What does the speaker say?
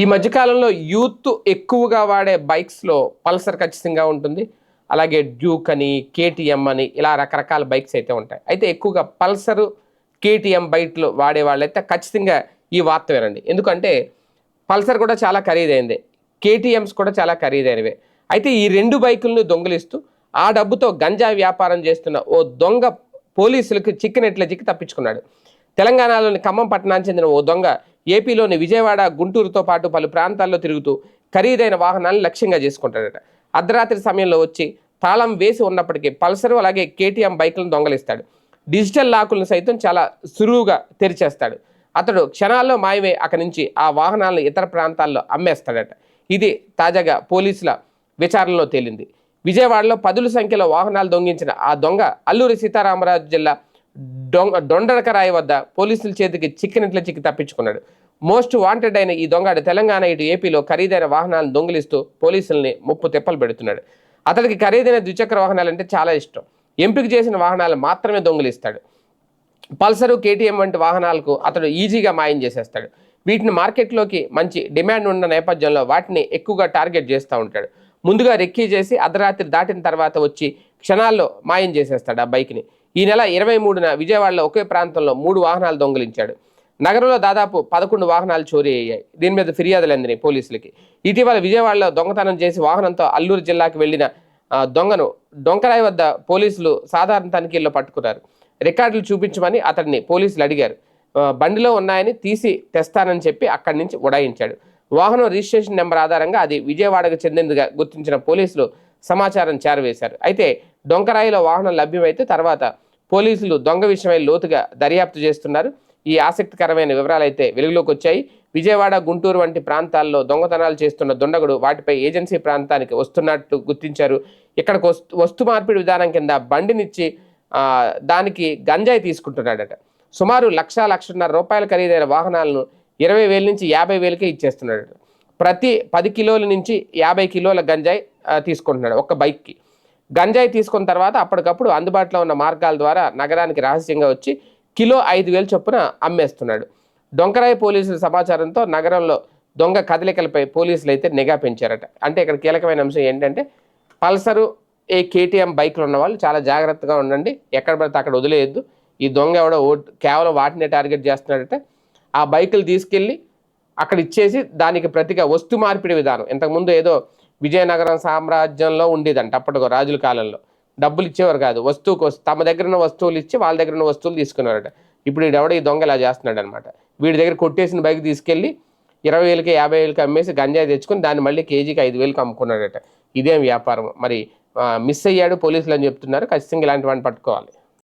ఈ మధ్యకాలంలో యూత్ ఎక్కువగా వాడే బైక్స్లో పల్సర్ ఖచ్చితంగా ఉంటుంది. అలాగే డ్యూక్ అని కేటీఎం అని ఇలా రకరకాల బైక్స్ అయితే ఉంటాయి. అయితే ఎక్కువగా పల్సరు కేటీఎం బైక్లు వాడే వాళ్ళైతే ఖచ్చితంగా ఈ వార్త వినండి. ఎందుకంటే పల్సర్ కూడా చాలా ఖరీదైంది. కేటీఎంస్ కూడా చాలా ఖరీదైనవే. అయితే ఈ రెండు బైకులను దొంగిలిస్తూ ఆ డబ్బుతో గంజా వ్యాపారం చేస్తున్న ఓ దొంగ పోలీసులకు చిక్కినట్ల చిక్కి తప్పించుకున్నాడు. తెలంగాణలోని ఖమ్మం పట్టణానికి చెందిన ఓ దొంగ ఏపీలోని విజయవాడ గుంటూరుతో పాటు పలు ప్రాంతాల్లో తిరుగుతూ ఖరీదైన వాహనాలను లక్ష్యంగా చేసుకుంటాడట అర్ధరాత్రి సమయంలో వచ్చి తాళం వేసి ఉన్నప్పటికీ పల్సర్ అలాగే కేటీఎం బైకులను దొంగలిస్తాడు. డిజిటల్ లాకులను సైతం చాలా సులువుగా తెరిచేస్తాడు. అతడు క్షణాల్లో మాయమే అక్కడి నుంచి ఆ వాహనాలను ఇతర ప్రాంతాల్లో అమ్మేస్తాడట. ఇది తాజాగా పోలీసుల విచారణలో తేలింది. విజయవాడలో పదుల సంఖ్యలో వాహనాలు దొంగించిన ఆ దొంగ అల్లూరి సీతారామరాజు జిల్లా దొంగ దొండరకరాయి వద్ద పోలీసుల చేతికి చిక్కినట్లు చిక్కి తప్పించుకున్నాడు. మోస్ట్ వాంటెడ్ అయిన ఈ దొంగడు తెలంగాణ ఇటు ఏపీలో ఖరీదైన వాహనాలను దొంగిలిస్తూ పోలీసుల్ని ముప్పు తెప్పలు పెడుతున్నాడు. అతడికి ఖరీదైన ద్విచక్ర వాహనాలు అంటే చాలా ఇష్టం. ఎంపిక చేసిన వాహనాలు మాత్రమే దొంగిలిస్తాడు. పల్సరు కేటీఎం వంటి వాహనాలకు అతడు ఈజీగా మాయం చేసేస్తాడు. వీటిని మార్కెట్లోకి మంచి డిమాండ్ ఉన్న నేపథ్యంలో వాటిని ఎక్కువగా టార్గెట్ చేస్తూ ఉంటాడు. ముందుగా రెక్కీ చేసి అర్ధరాత్రి దాటిన తర్వాత వచ్చి క్షణాల్లో మాయం చేసేస్తాడు ఆ బైక్ని. ఈ నెల ఇరవై మూడున విజయవాడలో ఒకే ప్రాంతంలో మూడు వాహనాలు దొంగిలించాడు. నగరంలో దాదాపు పదకొండు వాహనాలు చోరీ అయ్యాయి. దీని మీద ఫిర్యాదులు అందినాయి పోలీసులకి. ఇటీవల విజయవాడలో దొంగతనం చేసి వాహనంతో అల్లూరు జిల్లాకు వెళ్ళిన దొంగను డొంకరాయి వద్ద పోలీసులు సాధారణ తనిఖీల్లో పట్టుకున్నారు. రికార్డులు చూపించమని అతడిని పోలీసులు అడిగారు. బండిలో ఉన్నాయని తీసి తెస్తానని చెప్పి అక్కడి నుంచి ఉడాయించాడు వాహనం రిజిస్ట్రేషన్ నెంబర్ ఆధారంగా అది విజయవాడకు చెందినదిగా గుర్తించిన పోలీసులు సమాచారం చేరవేశారు. అయితే డొంకరాయిలో వాహనం లభ్యమైతే తర్వాత పోలీసులు దొంగ విషయమై లోతుగా దర్యాప్తు చేస్తున్నారు. ఈ ఆసక్తికరమైన వివరాలు అయితే వెలుగులోకి వచ్చాయి. విజయవాడ గుంటూరు వంటి ప్రాంతాల్లో దొంగతనాలు చేస్తున్న దుండగుడు వాటిపై ఏజెన్సీ ప్రాంతానికి వస్తున్నట్టు గుర్తించారు. ఇక్కడికి వస్తు వస్తు మార్పిడి విధానం కింద బండినిచ్చి దానికి గంజాయి తీసుకుంటున్నాడట. సుమారు లక్ష లక్షన్నర రూపాయల ఖరీదైన వాహనాలను ఇరవై వేల నుంచి యాభై వేలకే ఇచ్చేస్తున్నాడట. ప్రతి పది కిలోల నుంచి యాభై కిలోల గంజాయి తీసుకుంటున్నాడు ఒక బైక్కి. గంజాయి తీసుకున్న తర్వాత అప్పటికప్పుడు అందుబాటులో ఉన్న మార్గాల ద్వారా నగరానికి రహస్యంగా వచ్చి కిలో ఐదు వేలు చొప్పున అమ్మేస్తున్నాడు. డొంకరాయి పోలీసుల సమాచారంతో నగరంలో దొంగ కదలికలపై పోలీసులు అయితే నిఘా పెంచారట. అంటే ఇక్కడ కీలకమైన అంశం ఏంటంటే పల్సరు ఏ కేటీఎం బైక్లు ఉన్న వాళ్ళు చాలా జాగ్రత్తగా ఉండండి. ఎక్కడ పడితే అక్కడ వదిలేయద్దు. ఈ దొంగ ఎవడో ఓ కేవలం వాటినే టార్గెట్ చేస్తున్నాడట. ఆ బైకులు తీసుకెళ్ళి అక్కడ ఇచ్చేసి దానికి ప్రతిగా వస్తు మార్పిడి విధానం. ఇంతకుముందు ఏదో విజయనగరం సామ్రాజ్యంలో ఉండేదంట అప్పటికో రాజుల కాలంలో. డబ్బులు ఇచ్చేవారు కాదు. వస్తువుకు తమ దగ్గర ఉన్న వస్తువులు ఇచ్చి వాళ్ళ దగ్గర ఉన్న వస్తువులు తీసుకున్నారట ఇప్పుడు ఎవడ ఈ దొంగ ఇలా చేస్తున్నాడు అనమాట వీడి దగ్గర కొట్టేసిన బైక్ తీసుకెళ్ళి ఇరవై వేలకి యాభై వేలకి అమ్మేసి గంజాయి తెచ్చుకుని దాన్ని మళ్ళీ కేజీకి ఐదు వేలకి అమ్ముకున్నాడట. ఇదేం వ్యాపారం? మరి మిస్ అయ్యాడు పోలీసులు అని చెప్తున్నారు. ఖచ్చితంగా ఇలాంటి వాడిని పట్టుకోవాలి.